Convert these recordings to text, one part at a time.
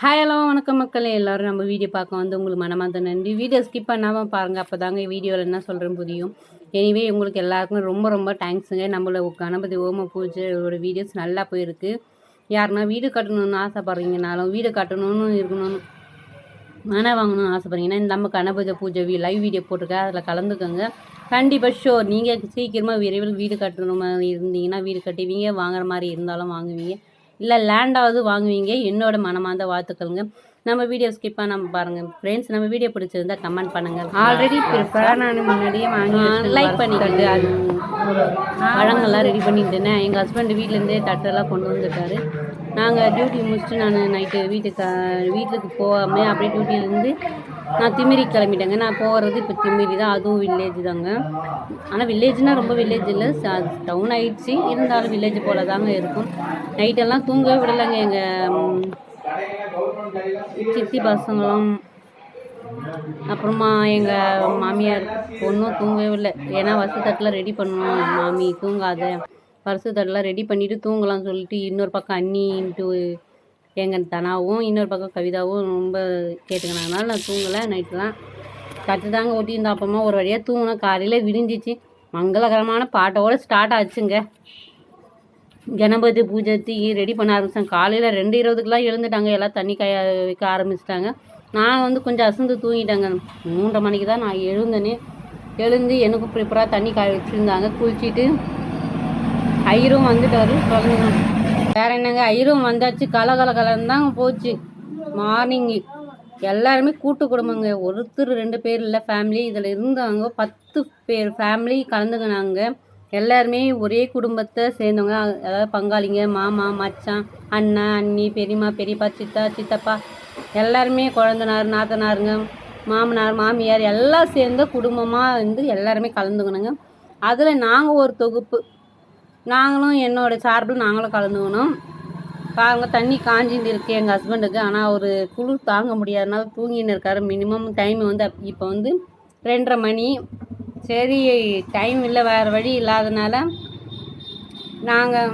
Hi hello வணக்கம் மக்களே. எல்லோரும் நம்ம வீடியோ பார்க்க வந்து உங்களுக்கு மனமார்ந்த நன்றி. வீடியோ ஸ்கிப் பண்ணாமல் பாருங்கள் அப்போ தாங்க வீடியோவில் என்ன சொல்கிறேன்னு புரியும். எனிவே உங்களுக்கு எல்லாருக்கும் ரொம்ப ரொம்ப தேங்க்ஸுங்க நம்மள கணபதி ஓம பூஜையோட வீடியோஸ் நல்லா போயிருக்கு. யாருன்னா வீடு கட்டணும்னு ஆசைப்பட்றீங்கனாலும் வீடு கட்டணும்னு இருக்கணும்னு மனை வாங்கணும்னு ஆசைப்பட்றீங்கன்னா இந்த நம்ம கணபதி பூஜை வீ லைவ் வீடியோ போட்டிருக்கேன். அதில் கலந்துக்கோங்க. கண்டிப்பாக ஷோர் நீங்கள் சீக்கிரமாக விரைவில் வீடு கட்டணும் இருந்தீங்கன்னா வீடு கட்டுவீங்க. வாங்குற மாதிரி இருந்தாலும் வாங்குவீங்க. இல்லை லேண்டாவது வாங்குவீங்க. என்னோட மனமார்ந்த வாழ்த்துக்கள்ங்க. நம்ம வீடியோ ஸ்கிப் பண்ணாம பாருங்கள் ஃப்ரெண்ட்ஸ் நம்ம வீடியோ பிடிச்சிருந்தா கமெண்ட் பண்ணுங்கள் ஆல்ரெடி ப்ரிப்பேர் நான் முன்னாடியே வாங்கி லைக் பண்ணிக்கிட்டு அது பழங்கள்லாம் ரெடி பண்ணிட்டுனே எங்கள் ஹஸ்பண்ட் வீட்டிலேருந்தே தட்டெல்லாம் கொண்டு வந்துட்டாரு. நாங்கள் டியூட்டி முடிச்சுட்டு நான் நைட்டு வீட்டுக்கு வீட்டுக்கு போகாமல் அப்படியே டியூட்டிலேருந்து நான் திமிரி கிளம்பிட்டேங்க. நான் போகிறது இப்போ திமிரி தான். அதுவும் வில்லேஜ் தாங்க. ஆனால் வில்லேஜ்னால் ரொம்ப வில்லேஜ் இல்லை. டவுன் ஆயிடுச்சு. இருந்தாலும் வில்லேஜ் போல் தாங்க இருக்கும். நைட்டெல்லாம் தூங்கவே விடலைங்க. எங்கள் சித்தி பசங்களும் அப்புறமா எங்கள் மாமியார் பொண்ணும் தூங்கவே இல்லை ஏன்னா வசத்தட்டில் ரெடி பண்ணணும். மாமி தூங்காத. வருஷத்தெல்லாம் ரெடி பண்ணிவிட்டு தூங்கலாம்னு சொல்லிட்டு இன்னொரு பக்கம் அண்ணின்ட்டு எங்கள் தனாவும் இன்னொரு பக்கம் கவிதாவும் ரொம்ப கேட்டுக்கினாங்கனால நான் தூங்கலை நைட்டுலாம் கற்று தாங்க ஓட்டியிருந்தோம் அப்புறமா ஒரு வழியாக தூங்கினோம் காலையில் விடிஞ்சிச்சு. மங்களகரமான பாட்டோடு ஸ்டார்ட் ஆச்சுங்க. கணபதி பூஜைக்கு ரெடி பண்ண ஆரம்பித்தாங்க காலையில் ரெண்டு இருபதுக்கெலாம் எழுந்துட்டாங்க. எல்லாம் தண்ணி காய வைக்க ஆரம்பிச்சிட்டாங்க. நான் வந்து கொஞ்சம் அசந்து தூங்கிட்டேங்க. மூன்றரை மணிக்கு தான் நான் எழுந்தேனே. எழுந்து எனக்கும் ப்ரிப்பராக தண்ணி காய வச்சுருந்தாங்க. குளிச்சுட்டு ஐயரும் வந்துட்டார் குழந்தைங்க வேற என்னங்க ஐயரும் வந்தாச்சு கல கல கலன்னு தாங்க போச்சு. மார்னிங்கு எல்லாருமே கூட்டு குடும்பங்க. ஒருத்தர் ரெண்டு பேர் இல்லை ஃபேமிலி இதில் இருந்தாங்க பத்து பேர் ஃபேமிலி கலந்துக்கினாங்க. எல்லாருமே ஒரே குடும்பத்தை சேர்ந்தவங்க. அதாவது பங்காளிங்க மாமா மச்சான் அண்ணன் அண்ணி பெரியம்மா பெரியப்பா சித்தா சித்தப்பா. எல்லாருமே குழந்தனார் நாத்தனாருங்க மாமனார் மாமியார் எல்லாம் சேர்ந்த குடும்பமாக வந்து எல்லாருமே கலந்துக்கணுங்க அதில் நாங்கள் ஒரு தொகுப்பு. நாங்களும் என்னோடய சார்பில் நாங்களும் கலந்துக்கணும். பாருங்க தண்ணி காஞ்சின்னு இருக்கு எங்கள் ஹஸ்பண்டுக்கு ஆனால் அவர் குளிர் தாங்க முடியாதனால தூங்கின்னு இருக்காரு. மினிமம் டைம் வந்து இப்போ வந்து ரெண்டரை மணி. சரி டைம் இல்லை வேறு வழி இல்லாதனால நாங்கள்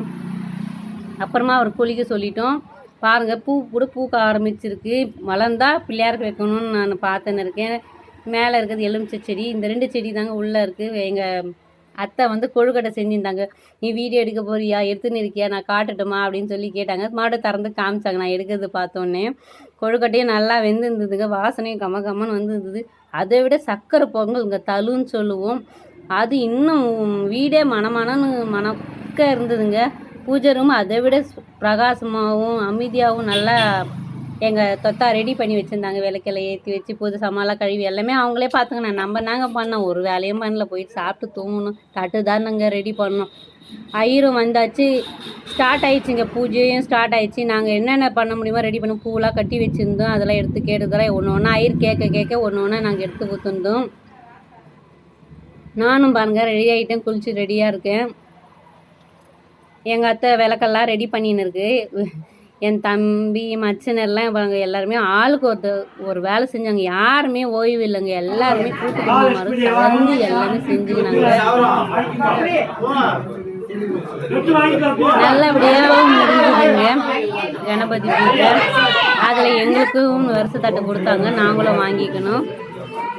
அப்புறமா அவர் குளிக்க சொல்லிட்டோம். பாருங்கள் பூ கூட பூக்க ஆரம்பிச்சிருக்கு. வளர்ந்தா பிள்ளையாருக்கு வைக்கணும்னு நான் பார்த்துன்னு இருக்கேன். மேலே இருக்கிறது எலுமிச்சை செடி. இந்த ரெண்டு செடி தாங்க உள்ளே இருக்குது எங்கள் அத்தை வந்து கொழுக்கட்டை செஞ்சுருந்தாங்க. நீ வீடியோ எடுக்க போறியா? எடுத்துன்னு இருக்கியா நான் காட்டட்டுமா? அப்படின்னு சொல்லி கேட்டாங்க. மாடு திறந்து காமிச்சாங்க. நான் எடுக்கிறது பார்த்தோன்னே கொழுக்கட்டையும் நல்லா வெந்துருந்ததுங்க. வாசனையும் கம கம்மன்னு வந்துருந்தது. அதை விட சக்கரை பொங்கல் இங்கே தலுன்னு சொல்லுவோம். அது இன்னும் வீடே மனமனன்னு மணக்க இருந்ததுங்க. பூஜை ரூம். அதை விட பிரகாசமாகவும் அமைதியாகவும் நல்லா எங்கள் தொத்தா ரெடி பண்ணி வச்சுருந்தாங்க. விளக்கெல்லாம் ஏற்றி வச்சு புது சமாளம் கழுவி எல்லாமே அவங்களே பார்த்துக்கணும் நம்ம நாங்கள் பண்ணோம். ஒரு வேலையும் பண்ணல. போயிட்டு சாப்பிட்டு தூங்கணும். தட்டு தான் நாங்கள் ரெடி பண்ணோம். ஐயரும் வந்தாச்சு. ஸ்டார்ட் ஆயிடுச்சுங்க. பூஜையும் ஸ்டார்ட் ஆயிடுச்சு. நாங்கள் என்னென்ன பண்ண முடியுமோ ரெடி பண்ணோம் பூவெலாம் கட்டி வச்சுருந்தோம். அதெல்லாம் எடுத்து கேட்டதெல்லாம் ஒன்று ஒன்றா ஐயர் கேட்க கேட்க ஒன்று ஒன்றா நாங்கள் எடுத்து கொடுத்துருந்தோம் நானும் பாருங்க ரெடி ஆகிட்டேன் குளிச்சு ரெடியாக இருக்கேன். எங்கள் அத்தை விளக்கெல்லாம் ரெடி பண்ணின்னு இருக்கு. என் தம்பி மச்சனர்லாம் இவங்க எல்லாருமே ஆளுக்கு ஒரு ஒரு வேலை செஞ்சாங்க. யாருமே ஓய்வு இல்லைங்க. எல்லாருமே கூட்டு குடும்பமாக கலந்து எல்லாமே செஞ்சுக்கினாங்க. நல்லபடியாக முடிஞ்சுதுங்க. கணபதி பூஜை. அதில் எங்களுக்கும் வருஷத்தட்டை கொடுத்தாங்க. நாங்களும் வாங்கிக்கணும்.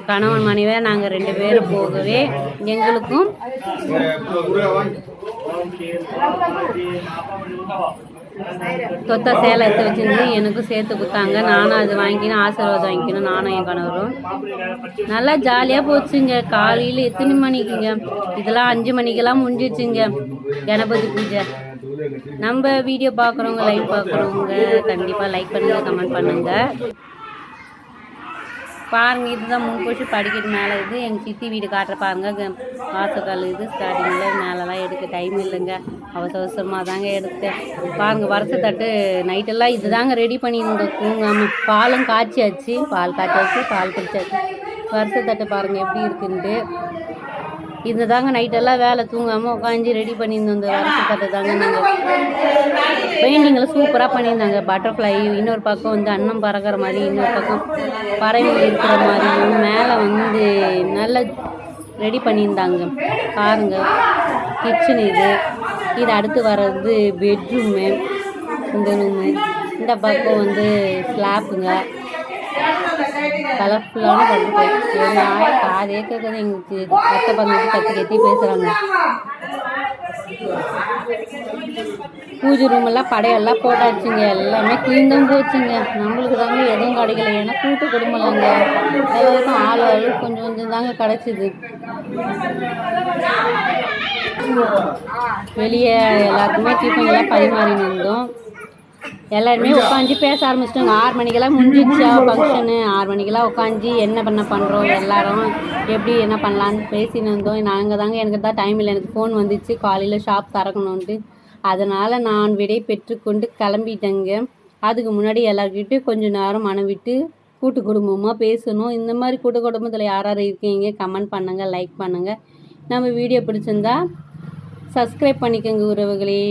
கணவன் மனைவியாக நாங்கள் ரெண்டு பேரும் போகவே எங்களுக்கும் தொத்த சேலை எடுத்து வச்சிருந்து எனக்கும் சேர்த்து கொடுத்தாங்க. நானும் அது வாங்கிக்கணும் ஆசீர்வாதம் வாங்கிக்கணும் நானும் என் கணவரும். நல்லா ஜாலியாக போச்சுங்க. காலையில் எத்தனை மணிக்குங்க? இதெல்லாம் அஞ்சு மணிக்கெல்லாம் முடிஞ்சிச்சுங்க கணபதி பூஜை. நம்ம வீடியோ பார்க்குறவங்க லைக் பார்க்குறவங்க கண்டிப்பாக லைக் பண்ணுங்கள் கமெண்ட் பண்ணுங்கள் பாருங்க இதுதான் முன்போச்சு படிக்கிறது மேலே இது. எங்கள் சித்தி வீடு காட்டுற பாருங்க வாசக்கால் இது ஸ்டார்டிங்கில் மேலெலாம் எடுக்க டைம் இல்லைங்க. அவசர அவசரமாக தாங்க எடுத்தேன் பாருங்கள் வருஷத்தட்டு நைட்டெல்லாம் இது தாங்க ரெடி பண்ணியிருந்தோம். தூங்காமல் பாலும் காய்ச்சியாச்சு பால் காய்ச்சாச்சு பால் குடிச்சாச்சு. வருஷத்தட்டு பாருங்கள் எப்படி இருக்குன்ட்டு. இந்த தாங்க நைட்டெல்லாம் வேலை. தூங்காமல் உட்காந்து ரெடி பண்ணியிருந்தோம். இந்த வருஷத்தட்டை தாங்க நாங்கள் பெயிண்டிங்கில் சூப்பராக பண்ணியிருந்தாங்க. பட்டர்ஃப்ளை இன்னொரு பக்கம் வந்து அன்னம் பறக்கிற மாதிரி இன்னொரு பக்கம் பறவைகள் இருக்கிற மாதிரியும் மேலே வந்து நல்ல ரெடி பண்ணியிருந்தாங்க. பாருங்க. கிச்சன் இது. இது அடுத்து வர்றது பெட்ரூமு இந்த ரூமு இந்த பக்கம் வந்து ஸ்லாப்புங்க கலர்ஃபுல்லான பட்டு நாய் பாதி ஏக்கருக்கு கேட்குறது எங்களுக்கு அத்தை பதினஞ்சு பத்து கத்தி பேசுகிறாங்க பூஜை ரூம் எல்லாம் படையெல்லாம் போட்டாச்சுங்க. எல்லாமே க்ளீன் போச்சுங்க. நம்மளுக்கு தாங்க எதுவும் கிடைக்கல. ஏன்னா கூட்டு குடும்பம் இல்லைங்க எல்லாருக்கும் ஆள் ஆள் கொஞ்சம் கொஞ்சம் தாங்க கிடச்சிது. வெளியே எல்லாருக்குமே டிஃபன் எல்லாம் பரிமாறி இருந்தோம். எல்லாருமே உட்காந்து பேச ஆரம்பிச்சிட்டோங்க. ஆறு மணிக்கெல்லாம் முடிஞ்சிடுச்சா. ஃபங்க்ஷனு ஆறு மணிக்கெல்லாம் உட்காந்து என்ன பண்ண பண்ணுறோம் எல்லாரும் எப்படி என்ன பண்ணலான்னு பேசின்னு இருந்தோம். நாங்கள் தாங்க எனக்கு தான் டைம் இல்லை. எனக்கு ஃபோன் வந்துச்சு. காலையில் ஷாப் திறக்கணுன்ட்டு அதனால் நான் விடை பெற்றுக்கொண்டு கிளம்பிட்டேங்க. அதுக்கு முன்னாடி எல்லாருக்கிட்டையும் கொஞ்சம் நேரம் மனம் விட்டு கூட்டு குடும்பமாக பேசணும். இந்த மாதிரி கூட்டு குடும்பத்தில் யார் யார் இருக்கீங்க? கமெண்ட் பண்ணுங்கள் லைக் பண்ணுங்கள் நம்ம வீடியோ பிடிச்சிருந்தா சப்ஸ்கிரைப் பண்ணிக்கோங்க உறவுகளே.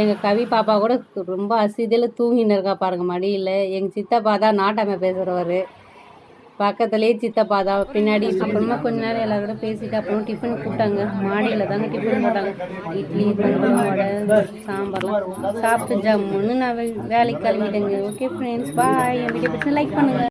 எங்கள் கவி பாப்பா கூட ரொம்ப அசிதியில் தூங்கின்னு இருக்கா பாருங்க மடியில். எங்கள் சித்தப்பா தான் நாட்டாமை பேசுகிறவர் பக்கத்துலேயே சித்தப்பா தான். பின்னாடி அப்புறமா கொஞ்ச நேரம் எல்லாரும் கூட பேசிட்டு அப்புறம் டிஃபன் கூப்பிட்டாங்க. மாடியில் தாங்க டிஃபன் போட்டாங்க. இட்லி பொங்கல் வடை சாம்பார்லாம் சாப்பிட்டு ஜம்முன்னு நான் வேலைக்கு கிளம்பிட்டேங்க. ஓகே ஃப்ரெண்ட்ஸ் பாய் என் வீடியோ பிடிச்சி லைக் பண்ணுங்கள்